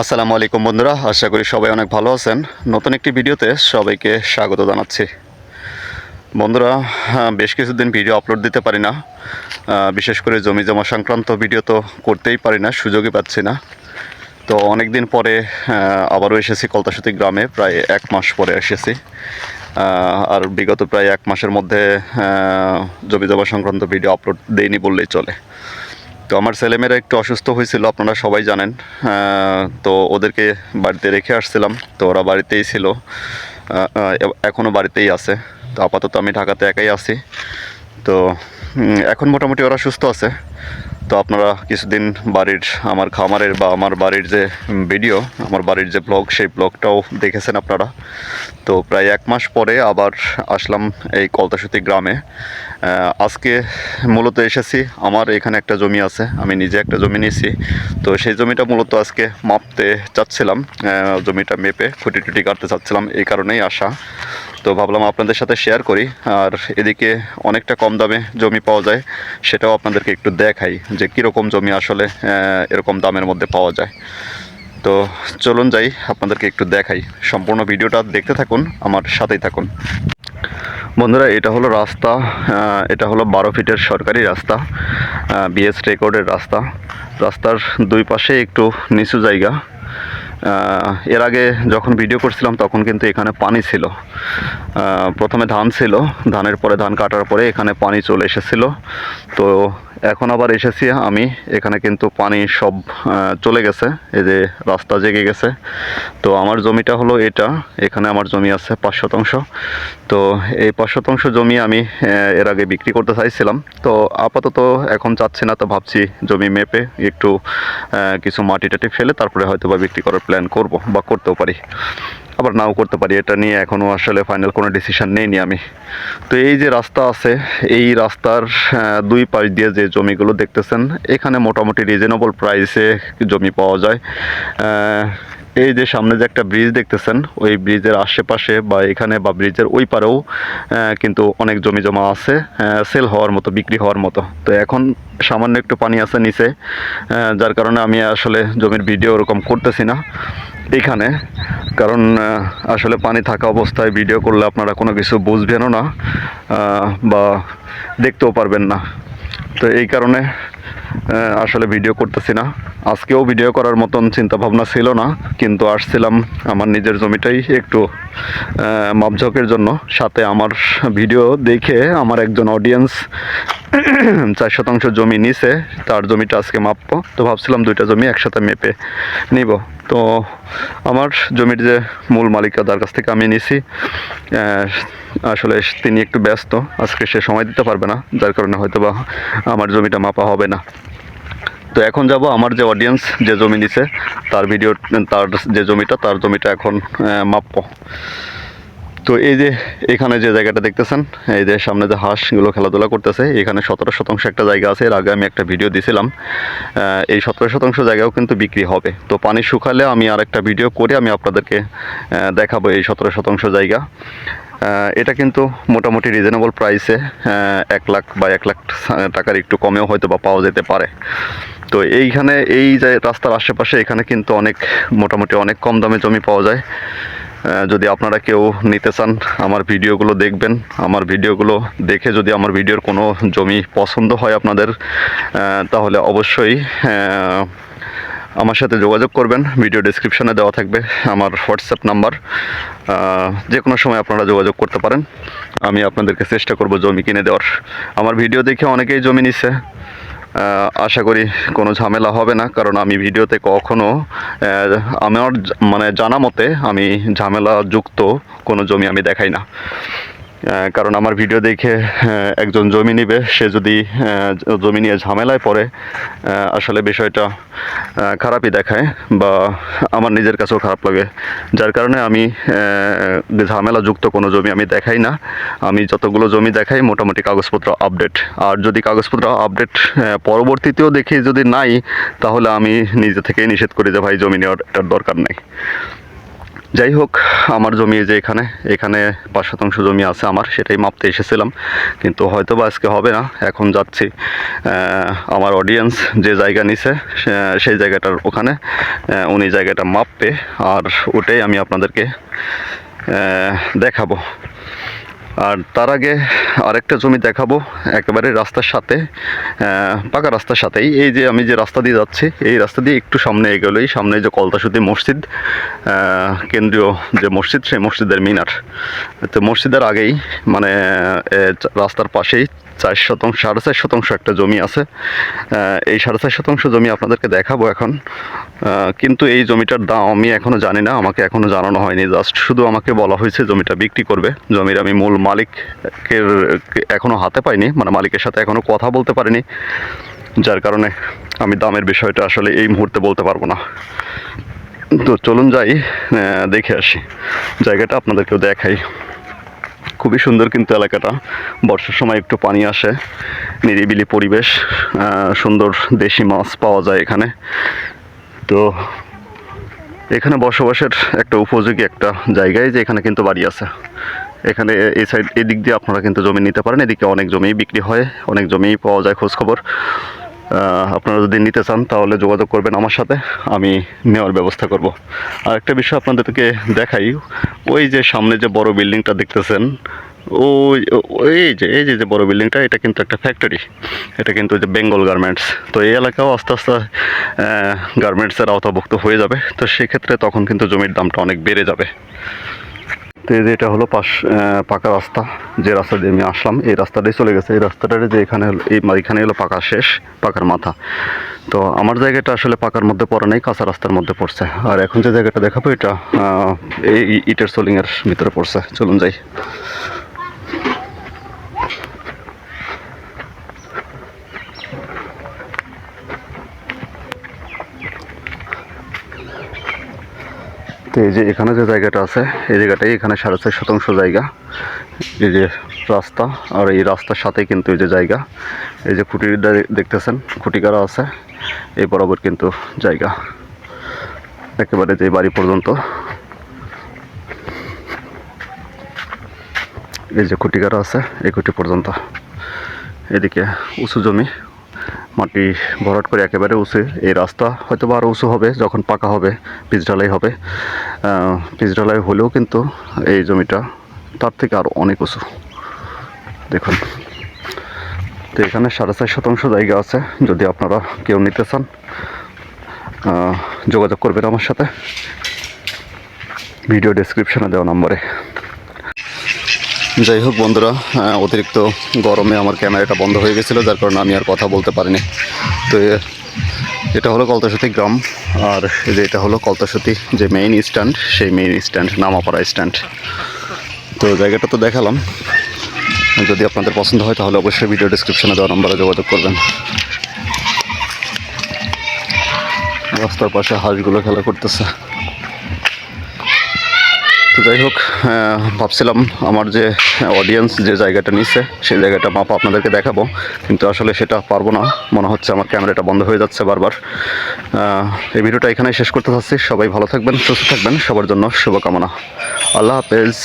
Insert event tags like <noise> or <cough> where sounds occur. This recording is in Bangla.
আসসালামু আলাইকুম বন্ধুরা আশা করি সবাই অনেক ভালো আছেন। নতুন একটি ভিডিওতে সবাইকে স্বাগত জানাচ্ছি। বন্ধুরা হ্যাঁ, বেশ কিছুদিন ভিডিও আপলোড দিতে পারি না। বিশেষ করে জমি জমা সংক্রান্ত ভিডিও তো করতেই পারি না সুযোগই পাচ্ছি না। তো অনেক দিন পরে আবারও এসেছি কলতাসতী গ্রামে প্রায় এক মাস পরে এসেছি। আর বিগত প্রায় এক মাসের মধ্যে জমি জমা সংক্রান্ত ভিডিও আপলোড দেইনি বললেই চলে। তো আমার ছেলেমেয়েরা একটু অসুস্থ হয়েছিল, আপনারা সবাই জানেন। তো ওদেরকে বাড়িতে রেখে আসছিলাম, তো ওরা বাড়িতেই ছিল। এখনও বাড়িতেই আছে। তো আপাতত আমি ঢাকাতে একাই আছি। তো এখন মোটামুটি ওরা সুস্থ আছে। তো আপনারা কিছুদিন বাড়ির, আমার খামারের বা আমার বাড়ির যে ভিডিও, আমার বাড়ির যে ব্লগ সেই ব্লগটাও দেখেছেন আপনারা। তো প্রায় এক মাস পরে আবার আসলাম এই কলতাসতী গ্রামে। আজকে মূলত এসেছি, আমার এখানে একটা জমি আছে, আমি নিজে একটা জমি নিয়েছি। তো সেই জমিটা মূলত আজকে মাপতে চাচ্ছিলাম জমিটা মেপে খুঁটি টুটি কাটতে চাচ্ছিলাম, এই কারণেই আসা তো ভাবলাম আপনাদের সাথে শেয়ার করি। আর এদিকে অনেকটা কম দামে জমি পাওয়া যায়, সেটাও আপনাদেরকে একটু দেখাই যে কীরকম জমি আসলে এরকম দামের মধ্যে পাওয়া যায়। তো চলুন যাই, আপনাদেরকে একটু দেখাই। সম্পূর্ণ ভিডিওটা দেখতে থাকুন, আমার সাথেই থাকুন। বন্ধুরা, এটা হলো রাস্তা এটা হলো বারো ফিটের সরকারি রাস্তা বিএস রেকর্ডের রাস্তা। রাস্তার দুই পাশে একটু নিচু জায়গা। এর আগে যখন ভিডিও করছিলাম, তখন কিন্তু এখানে পানি ছিল। প্রথমে ধান ছিল, ধানের পরে ধান কাটার পরে এখানে পানি চলে এসেছিল। তো এখন আবার এসেছি আমি। এখানে কিন্তু পানি সব চলে গেছে। এই যে রাস্তা জেগে গেছে। তো আমার জমিটা হলো এটা। এখানে আমার জমি আছে পাঁচ শতাংশ। তো এই পাঁচ শতাংশ জমি আমি এর আগে বিক্রি করতে চাইছিলাম। তো আপাতত এখন চাচ্ছি না, তো ভাবছি জমি মেপে একটু কিছু মাটি টাটি ফেলে তারপরে হয়তো বা বিক্রি করার প্ল্যান করব বা করতেও পারি। আবার নাও করতে পারি। এটা নিয়ে এখনও আসলে ফাইনাল কোনো ডিসিশন নেইনি আমি। তো এই যে রাস্তা আছে, এই রাস্তার দুই পাশ দিয়ে যে জমিগুলো দেখতেছেন, এখানে মোটামুটি রিজনেবল প্রাইসে জমি পাওয়া যায়। এই যে সামনে যে একটা ব্রিজ দেখতেছেন, ওই ব্রিজের আশেপাশে বা এখানে বা ব্রিজের ওই পারেও কিন্তু অনেক জমি জমা আছে সেল হওয়ার মতো, বিক্রি হওয়ার মতো। তো এখন সামান্য একটু পানি আছে নিচে যার কারণে আমি আসলে জমির ভিডিও ওরকম করতেছি না। এখানে। কারণ আসলে পানি থাকা অবস্থায় ভিডিও করলে আপনারা কোনো কিছু বুঝবেনও না বা দেখতেও পারবেন না। তো এই কারণে আসলে ভিডিও করতেছি না। আজকেও ভিডিও করার মতন চিন্তা ভাবনা ছিল না, কিন্তু আসছিলাম আমার নিজের জমিটাই একটু মাপঝোঁকের জন্য। সাথে আমার ভিডিও দেখে আমার একজন অডিয়েন্স <clears throat> চার শতাংশ জমি নিছে, তার জমিটা আজকে মাপবো। তো ভাবছিলাম দুইটা জমি একসাথে মেপে নিব। তো আমার জমির যে মূল মালিকা তার কাছ থেকে আমি নিছি আসলে তিনি একটু ব্যস্ত, আজকে সে সময় দিতে পারবে না, যার কারণে হয়তো বা আমার জমিটা মাপা হবে না। তো এখন যাব আমার যে অডিয়েন্স যে জমি নিছে, তার ভিডিও তার যে জমিটা, তার জমিটা এখন মাপবো। তো এই যে এখানে যে জায়গাটা দেখতেছেন, এই যে সামনে যে হাঁসগুলো খেলাধুলা করতেছে, এখানে সতেরো শতাংশ একটা জায়গা আছে। এর আগে আমি একটা ভিডিও দিছিলাম। এই সতেরো শতাংশ জায়গাও কিন্তু বিক্রি হবে। তো পানি শুকালে আমি আর একটা ভিডিও করে আমি আপনাদেরকে দেখাবো এই সতেরো শতাংশ জায়গা। এটা কিন্তু মোটামুটি রিজনেবল প্রাইসে এক লাখ বা এক লাখ টাকার একটু কমেও হয়তো বা পাওয়া যেতে পারে। তো এইখানে এই যে রাস্তার আশেপাশে এখানে কিন্তু অনেক, মোটামুটি অনেক কম দামে জমি পাওয়া যায়। যদি আপনারা কেউ নিতে চান আমার ভিডিওগুলো দেখবেন। আমার ভিডিওগুলো দেখে যদি আমার ভিডিওর কোনো জমি পছন্দ হয় আপনাদের তাহলে অবশ্যই আমার সাথে যোগাযোগ করবেন। ভিডিও ডিসক্রিপশনে দেওয়া থাকবে আমার হোয়াটসঅ্যাপ নাম্বার যে কোনো সময় আপনারা যোগাযোগ করতে পারেন। আমি আপনাদেরকে চেষ্টা করব জমি কিনে দেওয়ার। আমার ভিডিও দেখে অনেকেই জমি নিচ্ছে আশা করি কোনো ঝামেলা হবে না, কারণ আমি ভিডিওতে কখনো আমার মানে জানা মতে আমি ঝামেলা যুক্ত কোনো জমি আমি দেখাই না। কারণ আমার ভিডিও দেখে একজন জমি নিবে, সে যদি জমি নিয়ে ঝামেলায় পড়ে আসলে বিষয়টা খারাপই দেখায় বা আমার নিজের কাছেও খারাপ লাগে। যার কারণে আমি ঝামেলাযুক্ত কোনো জমি আমি দেখাই না। আমি যতগুলো জমি দেখাই, মোটামুটি কাগজপত্র আপডেট আর যদি কাগজপত্র আপডেট পরবর্তীতেও দেখি যদি নাই, তাহলে আমি নিজে থেকেই নিষেধ করি যে, ভাই, জমি নেওয়ার, এটার দরকার নেই। যাই হোক আমার জমি যে এখানে এখানে পাঁচ শতাংশ জমি আছে আমার, সেটাই মাপতে এসেছিলাম। কিন্তু হয়তো বা আজকে হবে না, এখন যাচ্ছি আমার অডিয়েন্স যে জায়গা নিছে সেই জায়গাটার ওখানে উনি জায়গাটা মাপবে, আর ওটাই আমি আপনাদেরকে দেখাবো। আর তার আগে আরেকটা জমি দেখাবো, একেবারে রাস্তার সাথে পাকা রাস্তার সাথেই। এই যে আমি যে রাস্তা দিয়ে যাচ্ছি, এই রাস্তা দিয়ে একটু সামনে এগোলেই সামনে যে কলতাসুতি মসজিদ কেন্দ্রীয় যে মসজিদ, সেই মসজিদের মিনার। তো মসজিদের আগেই মানে রাস্তার পাশেই চার শতাংশ, সাড়ে চার শতাংশ একটা জমি আছে। এই সাড়ে চার শতাংশ জমি আপনাদেরকে দেখাবো এখন। কিন্তু এই জমিটার দাম আমি এখনও জানি না, আমাকে এখনও জানানো হয়নি। জাস্ট শুধু আমাকে বলা হয়েছে জমিটা বিক্রি করবে। জমির আমি মূল মালিকের এখনও হাতে পাইনি মানে মালিকের সাথে এখনও কথা বলতে পারিনি। যার কারণে আমি দামের বিষয়টা আসলে এই মুহূর্তে বলতে পারব না। তো চলুন যাই দেখে আসি। জায়গাটা আপনাদেরকেও দেখাই। খুবই সুন্দর কিন্তু এলাকাটা। বর্ষার সময় একটু পানি আসে, নিরিবিলি পরিবেশ সুন্দর দেশি মাছ পাওয়া যায় এখানে। তো এখানে বসবাসের একটা উপযোগী একটা জায়গায় যে এখানে কিন্তু বাড়ি আছে। এখানে এই সাইড এদিক দিয়ে আপনারা কিন্তু জমি নিতে পারেন, এদিকে অনেক জমি বিক্রি হয়, অনেক জমি পাওয়া যায়, খোঁজখবর। আপনারা যদি নিতে চান, তাহলে যোগাযোগ করবেন আমার সাথে, আমি নেওয়ার ব্যবস্থা করব। আর একটা বিষয় আপনাদেরকে দেখাই, ওই যে সামনে যে বড় বিল্ডিংটা দেখতেছেন, ওই, এই যে এই যে যে বড় বিল্ডিংটা, এটা কিন্তু একটা ফ্যাক্টরি এটা কিন্তু যে বেঙ্গল গার্মেন্টস তো এই এলাকাও আস্তে আস্তে গার্মেন্টসের আওতাভুক্ত হয়ে যাবে, তো সেক্ষেত্রে তখন কিন্তু জমির দামটা অনেক বেড়ে যাবে। তো এই যে এটা হলো পাশ পাকা রাস্তা, যে রাস্তা দিয়ে আমি আসলাম, এই রাস্তাটাই চলে গেছে। এই রাস্তাটার যে এখানে হলো, এই এখানে হলো পাকা শেষ, পাকার মাথা। তো আমার জায়গাটা আসলে পাকার মধ্যে পড়ে নেই, কাঁচা রাস্তার মধ্যে পড়ছে। আর এখন যে জায়গাটা দেখাবো, এটা এই ইটের সোলিংয়ের ভিতরে পড়ছে। চলুন যাই। তো এই যে এখানে যে জায়গাটা আছে, এই জায়গাটাই এখানে সাড়ে ছয় শতাংশ জায়গা। এই যে রাস্তা আর এই রাস্তার সাথে কিন্তু এই যে জায়গা। এই যে খুঁটি দেখতেছেন খুঁটিকারা আছে, এই বরাবর কিন্তু জায়গা। একেবারে যে বাড়ি পর্যন্ত। এই যে খুঁটিকারা আছে, এই খুঁটি পর্যন্ত। এদিকে উঁচু জমি। মাটি ভরাট করে একেবারে উঁচু। এই রাস্তা হয়তো বা আরও উঁচু হবে, যখন পাকা হবে, পিচ ঢালাই হবে। পিচ ঢালাই হলেও কিন্তু এই জমিটা তার থেকে আরও অনেক উঁচু। দেখুন। তো এখানে সাড়ে চার শতাংশ জায়গা আছে, যদি আপনারা কেউ নিতে চান যোগাযোগ করবেন আমার সাথে। ভিডিও ডেসক্রিপশনে দেওয়া নম্বরে। যাই হোক বন্ধুরা অতিরিক্ত গরমে আমার ক্যামেরাটা বন্ধ হয়ে গেছিল, যার কারণে আমি আর কথা বলতে পারিনি। তো এটা হলো কলতাসতী গ্রাম, আর যে এটা হলো কলতাসতী যে মেইন স্ট্যান্ড সেই মেইন স্ট্যান্ড নামাপাড়া স্ট্যান্ড তো, জায়গাটা তো দেখালাম। যদি আপনাদের পছন্দ হয়, তাহলে অবশ্যই ভিডিও ডিসক্রিপশনে দেওয়া নম্বরে যোগাযোগ করবেন। রাস্তার পাশে হাঁসগুলো খেলা করতেছে। যাই হোক ভাবছিলাম আমার যে অডিয়েন্স যে জায়গাটা নিচ্ছে সেই জায়গাটা মাপ আপনাদেরকে দেখাবো। কিন্তু আসলে সেটা পারব না। মনে হচ্ছে আমার ক্যামেরাটা বন্ধ হয়ে যাচ্ছে বারবার। এই ভিডিওটা এখানেই শেষ করতে চাচ্ছি। সবাই ভালো থাকবেন, সুস্থ থাকবেন। সবার জন্য শুভকামনা। আল্লাহ হাফেজ।